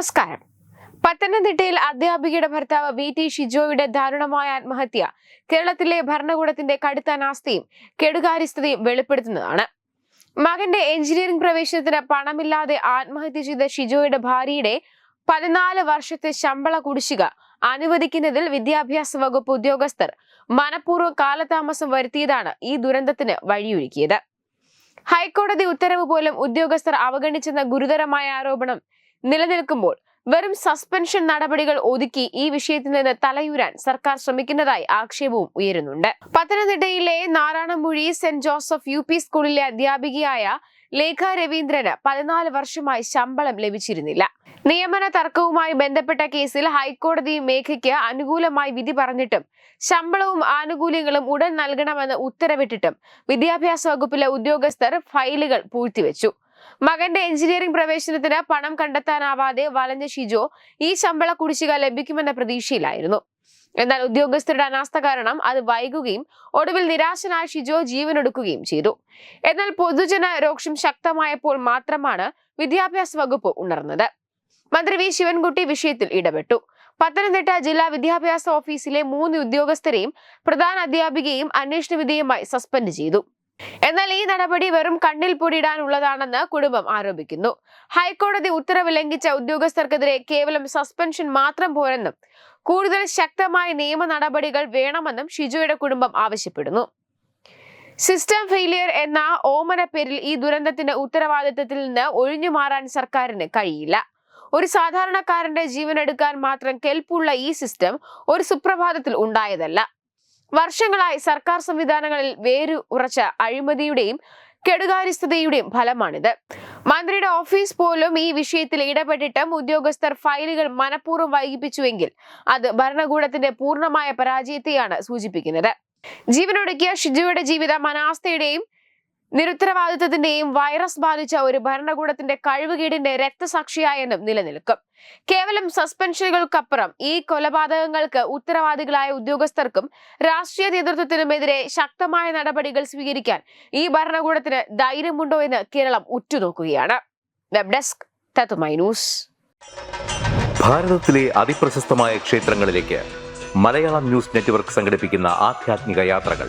നമസ്കാരം. പത്തനംതിട്ടയിൽ അധ്യാപികയുടെ ഭർത്താവ് വി ടി ഷിജോയുടെ ദാരുണമായ ആത്മഹത്യ കേരളത്തിലെ ഭരണകൂടത്തിന്റെ കടുത്ത അനാസ്ഥയും കെടുകാര്യസ്ഥതയും വെളിപ്പെടുത്തുന്നതാണ്. മകന്റെ എഞ്ചിനീയറിംഗ് പ്രവേശനത്തിന് പണമില്ലാതെ ആത്മഹത്യ ചെയ്ത ഷിജോയുടെ ഭാര്യയുടെ പതിനാല് വർഷത്തെ ശമ്പള കുടിശ്ശിക അനുവദിക്കുന്നതിൽ വിദ്യാഭ്യാസ വകുപ്പ് ഉദ്യോഗസ്ഥർ മനഃപൂർവം കാലതാമസം വരുത്തിയതാണ് ഈ ദുരന്തത്തിന് വഴിയൊരുക്കിയത്. ഹൈക്കോടതി ഉത്തരവ് പോലും ഉദ്യോഗസ്ഥർ അവഗണിച്ചെന്ന ഗുരുതരമായ ആരോപണം നിലനിൽക്കുമ്പോൾ വെറും സസ്പെൻഷൻ നടപടികൾ ഒതുക്കി ഈ വിഷയത്തിൽ നിന്ന് തലയൂരാൻ സർക്കാർ ശ്രമിക്കുന്നതായി ആക്ഷേപവും ഉയരുന്നുണ്ട്. പത്തനംതിട്ടയിലെ Narayanamoozhi saint Joseph U P സ്കൂളിലെ അധ്യാപികയായ ലേഖ രവീന്ദ്രന് പതിനാല് വർഷമായി ശമ്പളം ലഭിച്ചിരുന്നില്ല. നിയമന തർക്കവുമായി ബന്ധപ്പെട്ട കേസിൽ ഹൈക്കോടതി മേഘയ്ക്ക് അനുകൂലമായി വിധി പറഞ്ഞിട്ടും ശമ്പളവും ആനുകൂല്യങ്ങളും ഉടൻ നൽകണമെന്ന് ഉത്തരവിട്ടിട്ടും വിദ്യാഭ്യാസ വകുപ്പിലെ ഉദ്യോഗസ്ഥർ ഫയലുകൾ പൂഴ്ത്തിവെച്ചു. മകന്റെ എഞ്ചിനീയറിംഗ് പ്രവേശനത്തിന് പണം കണ്ടെത്താനാവാതെ വലഞ്ഞ ഷിജോ ഈ ശമ്പള കുടിശ്ശിക ലഭിക്കുമെന്ന പ്രതീക്ഷയിലായിരുന്നു. എന്നാൽ ഉദ്യോഗസ്ഥരുടെ അനാസ്ഥ കാരണം അത് വൈകുകയും ഒടുവിൽ നിരാശനായ ഷിജോ ജീവനൊടുക്കുകയും ചെയ്തു. എന്നാൽ പൊതുജന രോക്ഷം ശക്തമായപ്പോൾ മാത്രമാണ് വിദ്യാഭ്യാസ വകുപ്പ് ഉണർന്നത്. മന്ത്രി വി. ശിവൻകുട്ടി വിഷയത്തിൽ ഇടപെട്ടു. പത്തനംതിട്ട ജില്ലാ വിദ്യാഭ്യാസ ഓഫീസിലെ മൂന്ന് ഉദ്യോഗസ്ഥരെയും പ്രധാന അധ്യാപികയും അന്വേഷണ വിധേയമായി സസ്പെൻഡ് ചെയ്തു. എന്നാൽ ഈ നടപടി വെറും കണ്ണിൽ പൊടിയിടാനുള്ളതാണെന്ന് കുടുംബം ആരോപിക്കുന്നു. ഹൈക്കോടതി ഉത്തരവ് ലംഘിച്ച ഉദ്യോഗസ്ഥർക്കെതിരെ കേവലം സസ്പെൻഷൻ മാത്രം പോരെന്നും കൂടുതൽ ശക്തമായ നിയമ നടപടികൾ വേണമെന്നും ഷിജുയുടെ കുടുംബം ആവശ്യപ്പെടുന്നു. സിസ്റ്റം ഫെയിലിയർ എന്ന ഓമന പേരിൽ ഈ ദുരന്തത്തിന്റെ ഉത്തരവാദിത്തത്തിൽ നിന്ന് ഒഴിഞ്ഞു മാറാൻ സർക്കാരിന് കഴിയില്ല. ഒരു സാധാരണക്കാരന്റെ ജീവൻ എടുക്കാൻ മാത്രം കെൽപ്പുള്ള ഈ സിസ്റ്റം ഒരു സുപ്രഭാതത്തിൽ ഉണ്ടായതല്ല. വർഷങ്ങളായി സർക്കാർ സംവിധാനങ്ങളിൽ വേരു ഉറച്ച അഴിമതിയുടെയും കെടുകാര്യസ്ഥതയുടെയും ഫലമാണിത്. മന്ത്രിയുടെ ഓഫീസ് പോലും ഈ വിഷയത്തിൽ ഇടപെട്ടിട്ടും ഉദ്യോഗസ്ഥർ ഫയലുകൾ മനഃപൂർവം വൈകിപ്പിച്ചുവെങ്കിൽ അത് ഭരണകൂടത്തിന്റെ പൂർണമായ പരാജയത്തെയാണ് സൂചിപ്പിക്കുന്നത്. ജീവനൊടുക്കിയ ഷിജുയുടെ ജീവിതം അനാസ്ഥയുടെയും നിരുത്തരവാദിത്വത്തിന്റെയും വൈറസ് ബാധിച്ച ഒരു ഭരണകൂടത്തിന്റെ കഴിവുകീടിന്റെ രക്തസാക്ഷിയായെന്നും നിലനിൽക്കും. കേവലം സസ്പെൻഷനുകൾക്കപ്പുറം ഈ കൊലപാതകങ്ങൾക്ക് ഉത്തരവാദികളായ ഉദ്യോഗസ്ഥർക്കും രാഷ്ട്രീയ നേതൃത്വത്തിനുമെതിരെ ശക്തമായ നടപടികൾ സ്വീകരിക്കാൻ ഈ ഭരണകൂടത്തിന് ധൈര്യമുണ്ടോ എന്ന് കേരളം ഉറ്റുനോക്കുകയാണ്. വെബ് ഡെസ്ക് തത്തുമൈ ന്യൂസ് ഭാരതത്തിലെ അതിപ്രശസ്തമായ ക്ഷേത്രങ്ങളിലേക്ക് മലയാളം ന്യൂസ് നെറ്റ്വർക്ക് സംഘടിപ്പിക്കുന്ന ആധ്യാത്മിക യാത്രകൾ.